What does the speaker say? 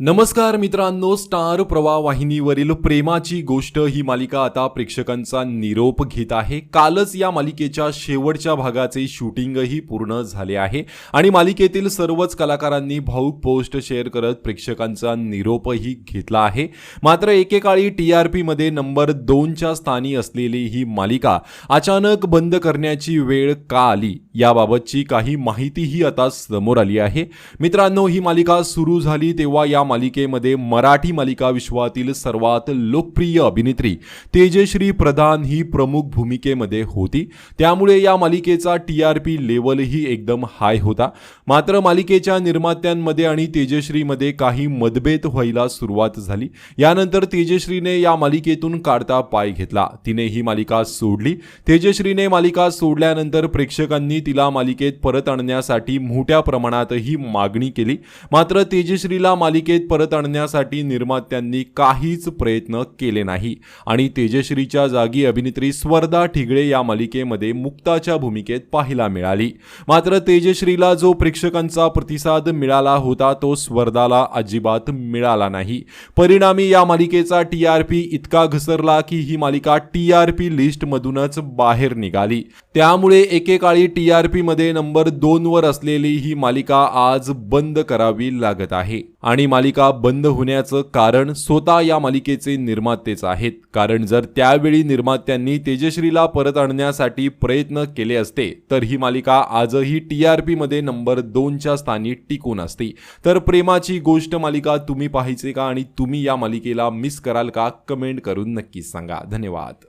नमस्कार मित्रांनो स्टार प्रवाह वाहिनीवरील प्रेमाची गोष्ट ही मालिका आता प्रेक्षकांचा निरोप घेत आहे. कालच या मालिकेच्या शेवटच्या भागाचे शूटिंगही पूर्ण झाले आहे आणि मालिकेतील सर्वच कलाकारांनी भाऊक पोस्ट शेअर करत प्रेक्षकांचा निरोपही घेतला आहे. मात्र एकेकाळी टी आर पीमध्ये नंबर दोनच्या स्थानी असलेली ही मालिका अचानक बंद करण्याची वेळ का आली याबाबतची काही माहितीही आता समोर आली आहे. मित्रांनो ही मालिका सुरू झाली तेव्हा या मालिकेमध्ये मराठी मालिका विश्वातील सर्वात लोकप्रिय अभिनेत्री तेजश्री प्रधान ही प्रमुख भूमिकेमध्ये होती. त्यामुळे या मालिकेचा टी आर पी लेवलही एकदम हाय होता. मात्र मालिकेच्या निर्मात्यांमध्ये आणि तेजश्रीमध्ये काही मतभेद व्हायला सुरुवात झाली. यानंतर तेजश्रीने या मालिकेतून काढता पाय घेतला. तिने ही मालिका सोडली. तेजश्रीने मालिका सोडल्यानंतर प्रेक्षकांनी तिला मालिकेत परत आणण्यासाठी मोठ्या प्रमाणातही मागणी केली. मात्र तेजश्रीला मालिकेत परत आणण्यासाठी निर्मात्यांनी काहीच प्रयत्न केले नाही. आणि तेजश्रीच्या जागी अभिनेत्री स्वर्धा ठिगळे या मालिकेमध्ये मुक्ताच्या भूमिकेत पाहायला मिळाली. मात्र तेजश्रीला जो प्रेक्षकांचा प्रतिसाद मिळाला होता तो स्वर्धाला अजिबात मिळाला नाही. परिणामी या मालिकेचा टी आर पी इतका घसरला की ही मालिका टी आर पी लिस्टमधूनच बाहेर निघाली. त्यामुळे एकेकाळी टी आर पी मध्ये नंबर दोन वर असलेली ही मालिका आज बंद करावी लागत आहे. आणि मालिका बंद होण्याचं कारण स्वतः या मालिकेचे निर्मातेच आहेत. कारण जर त्यावेळी निर्मात्यांनी तेजश्रीला परत आणण्यासाठी प्रयत्न केले असते तर ही मालिका आजही टी आर पी मध्ये नंबर दोनच्या स्थानी टिकून असती. तर प्रेमाची गोष्ट मालिका तुम्ही पाहायचे का आणि तुम्ही या मालिकेला मिस कराल का? कमेंट करून नक्कीच सांगा. धन्यवाद.